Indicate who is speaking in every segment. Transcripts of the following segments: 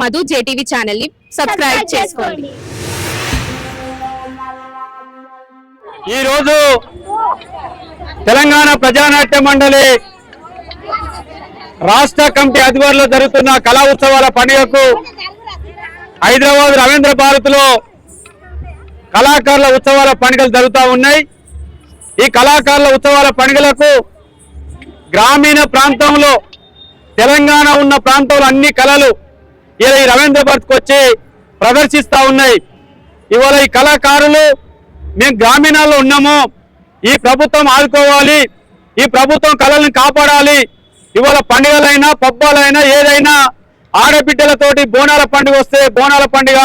Speaker 1: Madhu JTV ఛానల్ని subscribe చేసుకోండి.
Speaker 2: ఈ రోజు తెలంగాణ ప్రజానాట్య మండలి రాష్ట్ర కమిటీ ఆధ్వర్యంలో జరుగుతున్న కళా ఉత్సవాల పండుగకు హైదరాబాద్ రవీంద్ర భారత్లో కళాకారుల ఉత్సవాల పండుగలు జరుగుతూ ఉన్నాయి. ఈ కళాకారుల ఉత్సవాల పండుగలకు గ్రామీణ ప్రాంతంలో తెలంగాణ ఉన్న ప్రాంతంలో అన్ని కళలు ఇలా ఈ రవీంద్ర భారత్కి వచ్చి ప్రదర్శిస్తూ ఉన్నాయి. ఇవాళ ఈ కళాకారులు మేము గ్రామీణాల్లో ఉన్నాము. ఈ ప్రభుత్వం ఆదుకోవాలి. ఈ ప్రభుత్వం కళలను కాపాడాలి. ఇవాళ పండుగలైనా పబ్బాలైనా ఏదైనా ఆడబిడ్డలతోటి బోనాల పండుగ వస్తే బోనాల పండుగ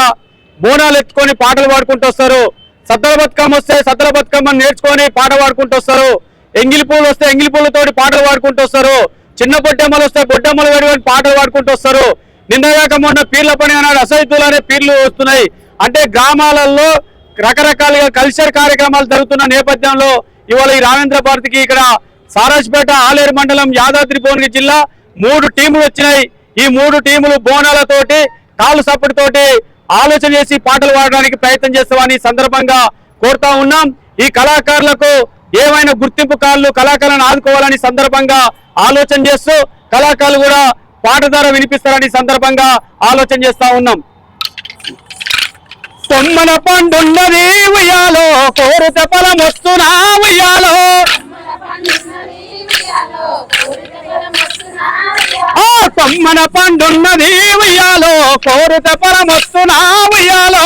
Speaker 2: బోనాలు ఎత్తుకొని పాటలు పాడుకుంటూ వస్తారు. సద్దల బతుకమ్మ వస్తే సద్దల బతుకమ్మని నేర్చుకొని పాట పాడుకుంటూ వస్తారు. ఎంగిలి పూలు వస్తే ఎంగిలి పూలతోటి పాటలు పాడుకుంటూ వస్తారు. చిన్న బొడ్డమ్మలు వస్తే బొడ్డమ్మలు వేడుకొని పాటలు పాడుకుంటూ వస్తారు. నిన్నగాక మొన్న పీర్ల పని అన్నాడు. అసైతులు అనే పీర్లు వస్తున్నాయి. అంటే గ్రామాలలో రకరకాలుగా కల్చర్ కార్యక్రమాలు జరుగుతున్న నేపథ్యంలో ఇవాళ ఈ రామేంద్ర భారతికి ఇక్కడ సారాజ్పేట ఆలేరు మండలం యాదాద్రి భువనగిరి జిల్లా మూడు టీములు వచ్చినాయి. ఈ మూడు టీములు బోనాలతోటి కాలు సప్పటితోటి ఆలోచన చేసి పాటలు పాడడానికి ప్రయత్నం చేస్తామని సందర్భంగా కోరుతా ఉన్నాం. ఈ కళాకారులకు ఏమైనా గుర్తింపు కాళ్ళు కళాకారులను ఆదుకోవాలని సందర్భంగా ఆలోచన చేస్తూ కళాకారులు కూడా పాట ద్వారా వినిపిస్తారని సందర్భంగా ఆలోచన చేస్తా ఉన్నాం. తొమ్మన పండున్నది ఉయ్యాలో కోరిత ఫలమొస్తున్నా ఉయ్యాలో. ఆ తొమ్మన పండున్నది ఉయ్యాలో కోరిత ఫలమొస్తున్నా ఉయ్యాలో.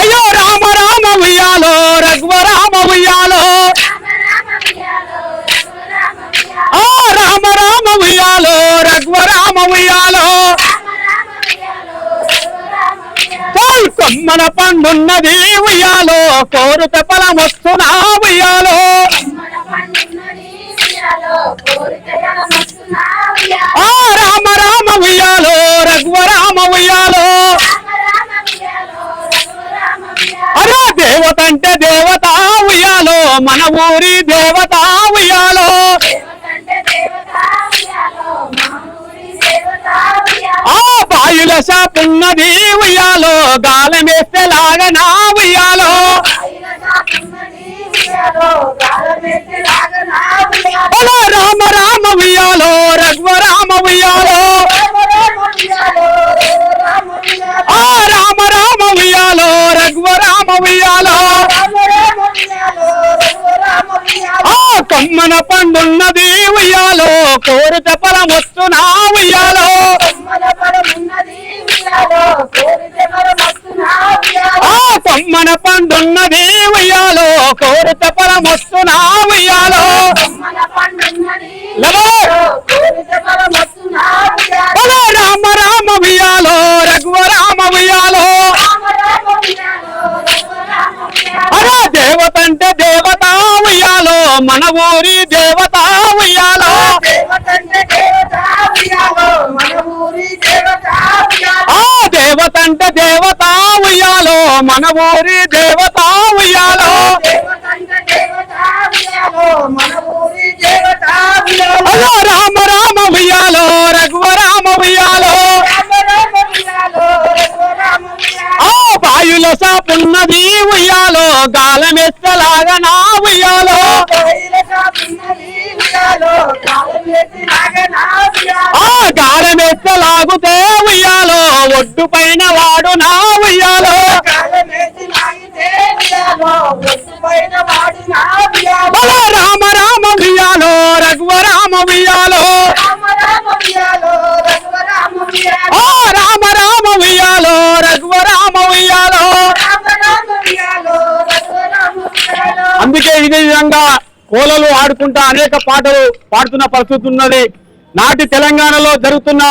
Speaker 2: అయ్యో రామ రామ ఉయ్యాలో రఘువరామ ఉయ్యాలో. ఉయ్యాలో పోల్ కొమ్మన పండున్నది ఉయ్యాలో. కోరుత ఫలమొస్తున్నా ఉయ్యాలో. ఆ రామ రామ ఉయ్యాలో రఘువ రామ ఉయ్యాలో. అరే దేవత అంటే దేవత ఉయ్యాలో మన ఊరి దేవత బాయుల షాపున్నది ఉయ్యాలో గాలమేస్తే లాగనా ఉయ్యాలో. అలా రామ రామ ఉయ్యాలో రఘువ రామ ఉయ్యాలో. ఆ రామ రామ ఉయ్యాలో రఘువ రామ ఉయ్యాలో. ఆ కొమ్మన పండున్నది ఉయ్యాలో కోరుత ఫలమొస్తున్నా ఉయ్యాలో ఆ కొమ్మన పండున్నది ఉయ్యాలో కోరుత ఫలమొస్తున్నా ఉయ్యాలో ఊరి దేవత ఉయ్యాలో. ఆ దేవత అంటే దేవత ఉయ్యాలో. మన ఊరి దేవత ఉయ్యాలో. రామ రామ ఉయ్యాలో రఘువ రామ ఉయ్యాలో. ఆ బాయుల సాపున్నది ఉయ్యాలో. గాలమెత్తలాగా నా ఉయ్యాలో ఆ గాలమెత్తలాగుతే ఉయ్యాలో. ఒడ్డు పైన వాడు నా ఉయ్యాలో. రామ రామ ఉయ్యాలో రఘువ రామ ఆ రామ రామ ఉయ్యాలో రఘువ రామ అందుకే ఇదే విధంగా కోలలు ఆడుకుంటా అనేక పాటలు పాడుతున్న పరిస్థితి ఉన్నది. నాటి తెలంగాణలో జరుగుతున్న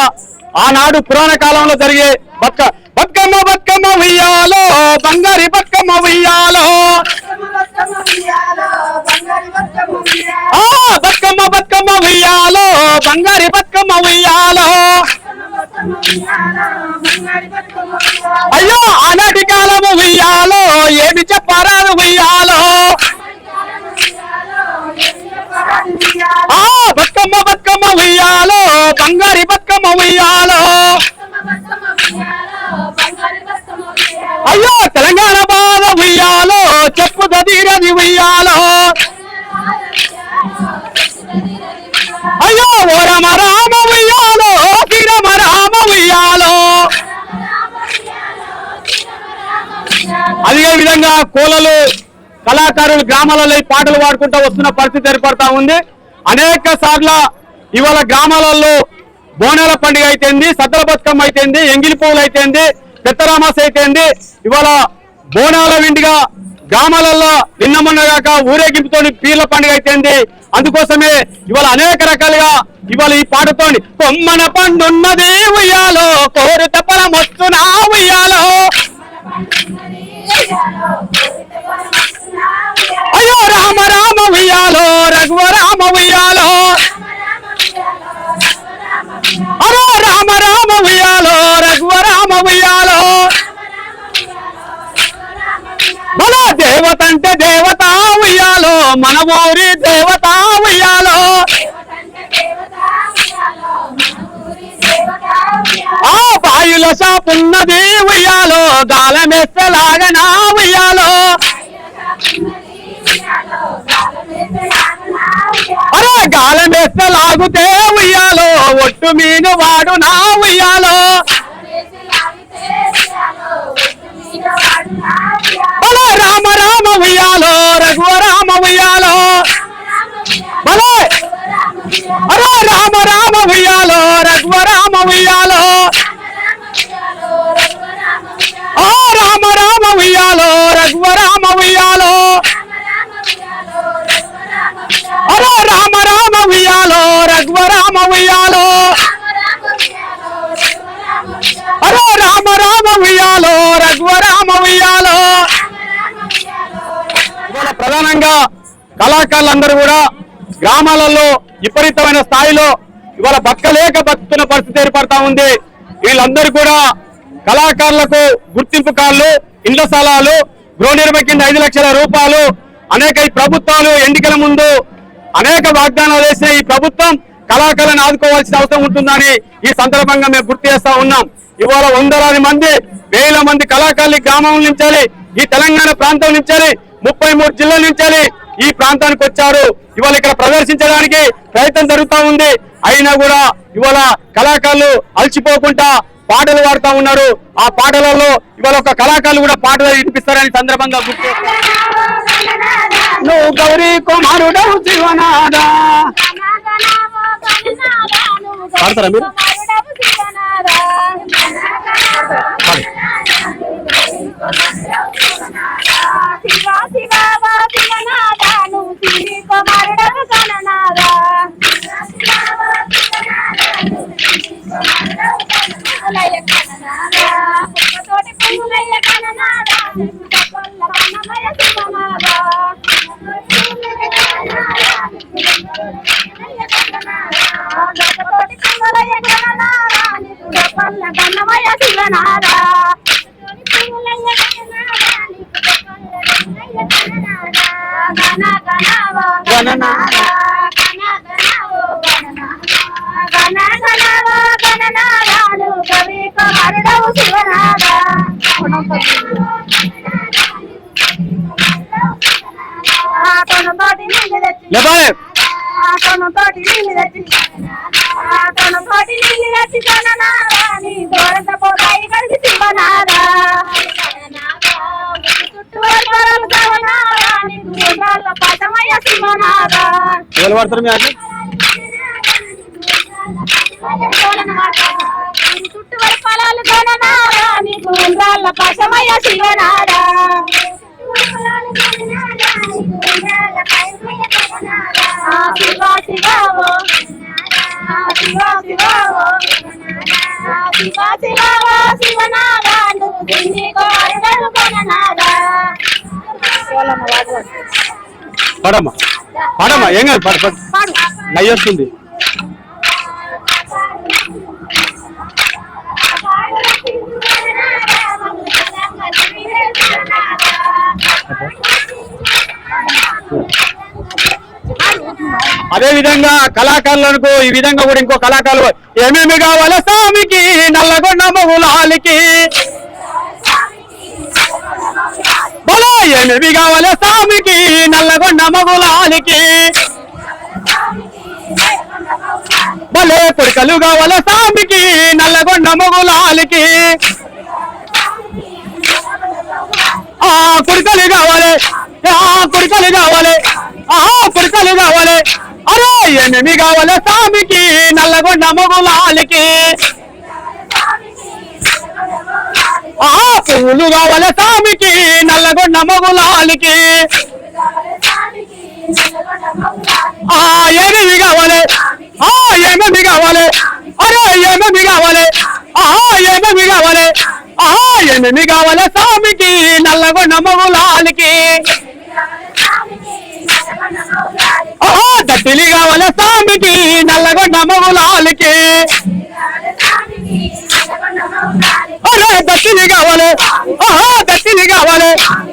Speaker 2: ఆనాడు పురాణ కాలంలో జరిగే బతుక బతుకమ్మ బతుకమ్మ వెయ్యాలో బంగారి బతుకమ్మ వెయ్యాలో బతుకమ్మ బతుకమ్మ వెయ్యాలో బంగారి బతుకమ్మ వెయ్యాలో అయ్యో ఆనాటి కాలము వెయ్యాలో ఏమి చెప్పారాను వెయ్యాలో ఆ బతుకమ్మ బతుకమ్మ వెయ్యాలో బంగారి బతుకమ్మ ఉయ్యాలో. అయ్యో తెలంగాణ బాధ ఉయ్యాలో చెప్పు దదీరది ఉయ్యాలో. అయ్యో ఓ రమ రామ ఉయ్యాలో కిరమ రామ ఉయ్యాలో. అదే విధంగా కోలలు కళాకారులు గ్రామాలలో ఈ పాటలు పాడుకుంటూ వస్తున్న పరిస్థితి ఏర్పడతా ఉంది. అనేక సార్ల ఇవాళ గ్రామాలలో బోనాల పండుగ అయితేంది సద్దల బతుకమ్మ అయితేంది ఎంగిలి పువ్వులు అయితేంది పెత్తరామాస అయితేంది. ఇవాళ బోనాల విండిగా గ్రామాలలో నిన్న మొన్నగాక ఊరేగింపుతో పీర్ల పండుగ అయితేంది. అందుకోసమే ఇవాళ అనేక రకాలుగా ఇవాళ ఈ పాటతో కొమ్మన పండున్నది ఉయ్యాలో కోరు తప్పల మొస్తున్నా ఉయ్యాలో. రఘువ రామ ఉయ్యాలో అరో రామ రామ ఉయ్యాలో రఘువ రామ ఉయ్యాలో మన దేవత అంటే దేవత ఉయ్యాలో మన ఊరి దేవత ఉయ్యాలో ఆ బాయుల షాపున్నది ఉయ్యాలో గాలమేస్తే లాగనా ఉయ్యాలో లాగుతే ఉయ్యాలో ఒట్టు మీను వాడు నా ఉయ్యాలో. బలే రామ రామ ఉయ్యాలో రఘువ రామ ఉయ్యాలో. బలే! అరే రామ రామ ఉయ్యాలో రఘువ రామ ఉయ్యాలో. ఆ రామ రామ ఉయ్యాలో రఘువ రామ ఉయ్యాలో. అరే రామ రఘువ రామ ఉయ్యాలో అరే రామ రామ ఉయ్యాలో రఘువ రామ ఉయ్యాలో ఇవాళ ప్రధానంగా కళాకారులందరూ కూడా గ్రామాలలో విపరీతమైన స్థాయిలో ఇవాళ బతకలేక బతుకుతున్న పరిస్థితి ఏర్పడతా ఉంది. వీళ్ళందరూ కూడా కళాకారులకు గుర్తింపు కార్లు ఇండ్ల స్థలాలు గృహ నిర్మాణ కింద ఐదు లక్షల రూపాయలు అనేక ఈ ప్రభుత్వాలు ఎన్నికల ముందు అనేక వాగ్దానాలు వేసిన ఈ ప్రభుత్వం కళాకారులను ఆదుకోవాల్సిన అవసరం ఉంటుందని ఈ సందర్భంగా మేము గుర్తు చేస్తా ఉన్నాం. ఇవాళ వందలాది మంది వేల మంది కళాకారులు గ్రామం నుంచి ఈ తెలంగాణ ప్రాంతం నుంచి ముప్పై మూడు జిల్లాల నుంచి ఈ ప్రాంతానికి వచ్చారు. ఇవాళ ఇక్కడ ప్రదర్శించడానికి ప్రయత్నం జరుగుతూ ఉంది. అయినా కూడా ఇవాళ కళాకారులు అలసిపోకుండా పాటలు పాడుతా ఉన్నారు. ఆ పాటలలో ఇవాళ ఒక కళాకారులు కూడా పాటలు వినిపిస్తారని సందర్భంగా గుర్తు. నువ్వు గౌరీ కుమారుడవు పాడతారా మీరు? తోటి
Speaker 3: శివ శివ శివనాదాను సిరి కుమారుడవు పువ్వులయ్య కననాదా శివనాదా ನಾರಾಯಣ
Speaker 2: ఎవరు పడతారు మీ అట్లా
Speaker 3: చుట్టూ వర పొలాలు కొననారాని దూరాల పటమయ్య శివనారా ఆ శివ శివో ఆ శివ శివో ఆ శివ శివో శివనారా నువ్వు దిండి కోరగలు కొననారా
Speaker 2: పడమ్మా. పడమ్మా ఏం కాదు పడ పడ. నయ్యి వస్తుంది. అదే విధంగా కళాకారులకు ఈ విధంగా కూడా ఇంకో కళాకారులు ఏమేమి కావాలి స్వామికి నల్లగొండ మొగులాలికి బలో ఏమేమి కావాలి స్వామికి నల్లగొండ మొగులాలికి. భలే కొడుకలు కావాలి స్వామికి నల్లగొండ మొగులాలికి. ఆ కొడుకలు కావాలి ఆ కొడుకలు కావాలి ఆహా కొడుకలు కావాలి. అరే ఏమేమి కావాలి స్వామికి నల్లగొండ మొగులాలికి. ఆ పువ్వులు కావాలి సామికి నల్లగొండ మగులాలికి. ఆ ఏమేమి కావాలి ఆ ఏమేమి కావాలి అరే ఏమేమి కావాలి ఆ ఏమేమి కావాలి ఆ ఏమేమి కావాలి సామికి నల్లగొండ మగులాలికి. దట్టిలి కావాలి సామికి నల్లగొండ మొగులాలికి. అరే దట్టిలి కావాలి ఆహా దట్టిలి కావాలి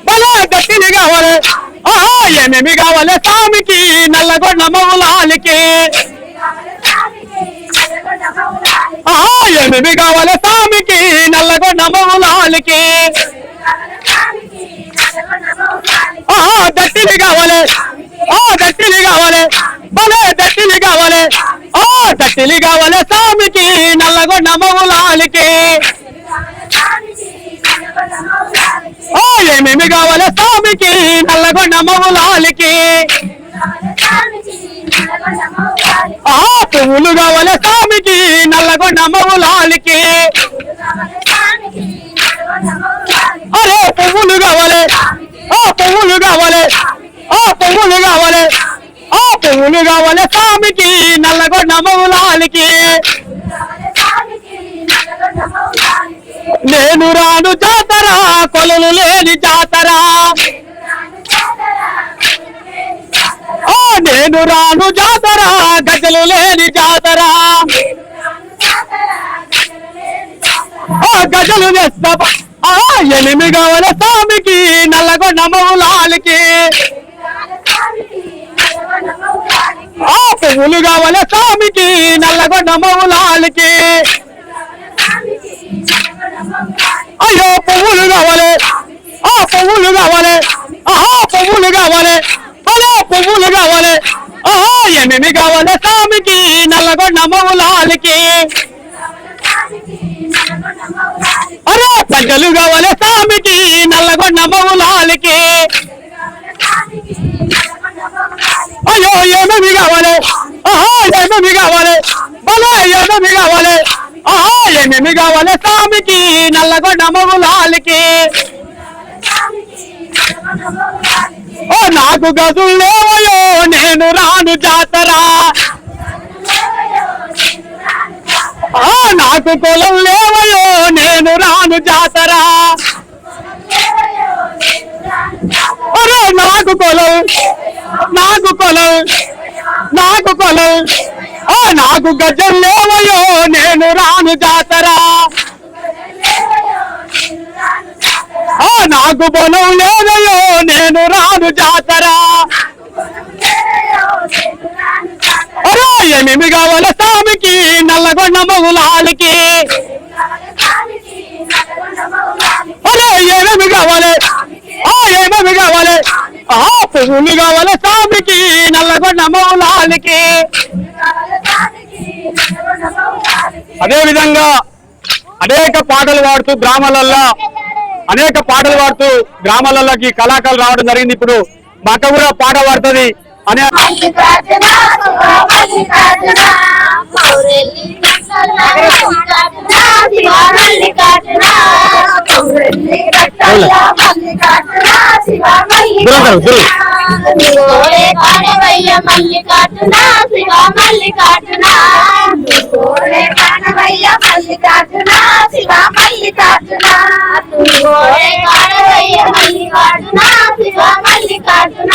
Speaker 2: భలే దట్టిలి కావాలి ఆహా ఏమేమి కావాలి స్వామికి నల్లగొండ మొగులాలికి ఆహా ఏమేమి కావాలి స్వామికి నల్లగొండ మొగులాలికి ఆహా దట్టిలి కావాలి ఆ దట్టిలి కావాలి భలే దట్టిలి కావాలి ఆ దట్టిలి కావాలి స్వామికి నల్లగొండ మొగులాలికి ఆ ఏమేమి కావాలి స్వామికి నల్లగొండ మొగులాలికి ఆ పువ్వులు కావాలి స్వామికి నల్లగొండ మొగులాలికి అరే పువ్వులు కావాలి ఆ పువ్వులు కావాలి ఆ పువ్వులు కావాలి ఆ పువ్వులు కావాలి స్వామికి నల్లగొండ మొగులాలికి నేను రాను జాతరా కొలలు లేని జాతరా. నేను రాను జాతరా గజలు లేని జాతరా. గజలు వేస్తా ఆ స్వామికి నల్లగొండ మౌలాలకి. ఆ పువ్వులు కావాలి స్వామికి నల్లగొండ మౌలాలకి. పువ్వులు కావాలి ఆ పువ్వులు కావాలి ఆహా పువ్వులు కావాలి అలా పువ్వులు కావాలి ఆహా ఏమేమి కావాలి స్వామికి నల్లగొండ మౌలాలికి అరే పంటలు కావాలి స్వామికి నల్లగొండ మౌలాలికి అయ్యో ఏమేమి కావాలి ఆహా ఏమేమి కావాలి భలే ఏమేమి కావాలి ఆహా ఏమేమి కావాలి స్వామికి నల్లగొండ మగులాలికి నాకు గదులు లేవయో నేను రాను జాతరా. నాకు కులం లేవయో నేను రాను జాతరా. అరే నాకు కులం నాకు కొలం నాకు కొలం. నాకు గజం లేవయో నేను రాను జాతరా ఆ నాకు బలం లేదయో నేను రాను జాతర. అరే ఏమేమి కావాలి స్వామికి నల్లగొండ మగులాలికి అరే ఏమేమి కావాలి ఆ ఏమేమి కావాలి ఆ పువ్వులు కావాలి స్వామికి నల్లగొండ మౌలాలికి. అదే విధంగా అనేక పాటలు పాడుతూ గ్రామాలల్లో అనేక పాటలు పాడుతూ గ్రామాలలోకి కళాకారులు రావడం జరిగింది. ఇప్పుడు మా అక్క కూడా పాట పాడుతుంది. అనే
Speaker 3: మల్లికార్జున మల్లికార్జున పౌరెల్లి మల్లికార్జున శివ మల్లికార్జున మల్లికార్జున శివ మల్లికార్జున మల్లికార్జున శివ మల్లికార్జున మల్లికార్జున శివ మల్లికార్జున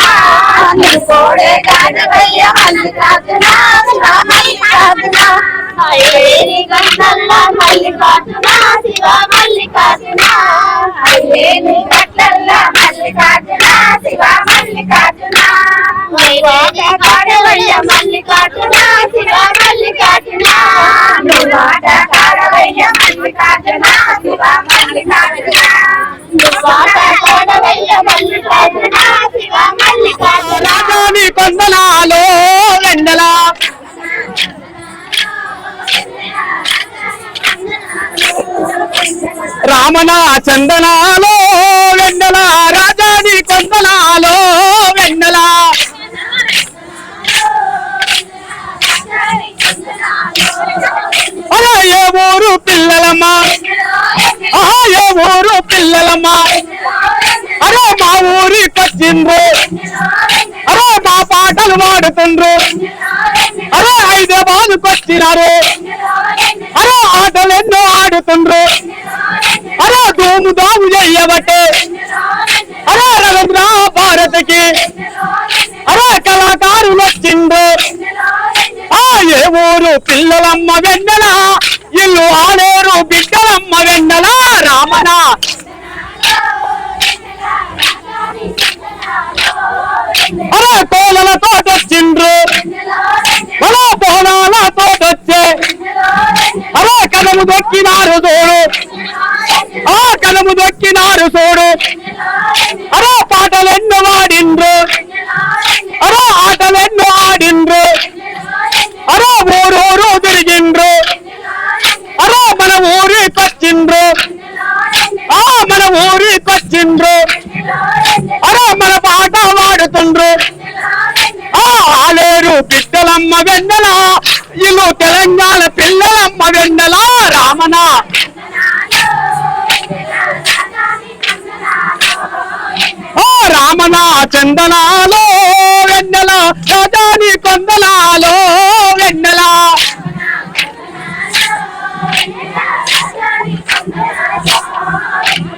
Speaker 3: గోడే కాడవయ్య మల్లికార్జున శివ మల్లికార్జున కోడే కాడవయ్య మల్లికార్జున శివ మల్లికార్జున. శివ మల్లికార్జున కాడవయ్య మల్లికార్జున శివ మల్లికార్జున. నువ్వాట కాడవయ్య మల్లికార్జున శివ మల్లికార్జున. నువ్వాట కాడవయ్య మల్లికార్జున శివ మల్లికార్జున.
Speaker 2: రాజాని కొందనాలో వెండల రామన చందనాలో వెన్నెల రాజాని కొందనాలో వెన్నెల. అరే ఏ ఊరు పిల్ల ఊరు పిల్లలమ్మ వెన్నెల ఇల్లు ఆడేరు బిడ్డలమ్మ వెన్నెల రామన. అరే కోలలతో వచ్చిండ్రు అలా బోనాలతో వచ్చే అలా కదము దొక్కినారు చూడు చందనాలో వెన్నెల రాజాని కొందనాలో వెన్నెల.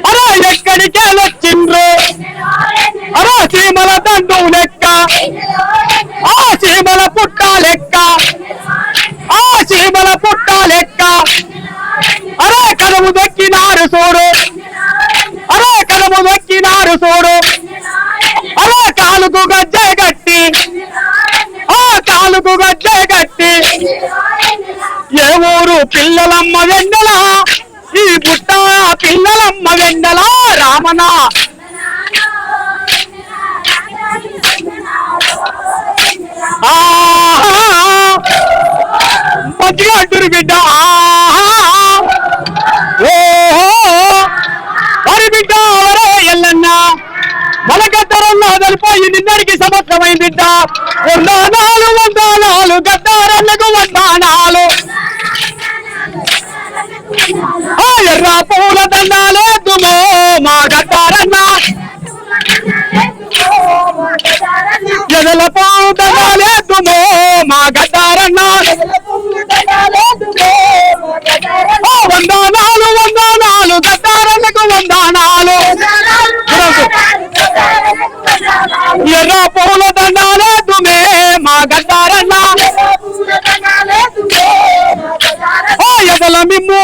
Speaker 2: అరే ఎక్కడికే వచ్చిండ్రు? అరే సీమల దండు లెక్క. ఆ సీమల పుట్ట లెక్క. ఆ సీమల పుట్ట లెక్క. అరే కలము దక్కినారు చూడు అరే కలము దక్కినారు చూడు కాలుకు గజ్జె గట్టి ఆ కాలుకు గజ్జె గట్టి ఏ ఊరు పిల్లలమ్మ వెండల ఈ పుట్ట పిల్లలమ్మ వెండల రామన ఆహా! మంచిగా అంటారు బిడ్డ. మలగద్దరంలో వదిలిపోయి నిన్నటికి సంవత్సరమైంది వందనాలు వందనాలు గద్దారన్నకు వందనాలు. ఎర్ర పూల దండాలే దుమో మా గద్దారన్న ఎదల పూల దండాలే దుమో మా గద్దారన్న పూల దండాలే దుమే మా గద్దారన్న ఓ ఎదల మిమ్ము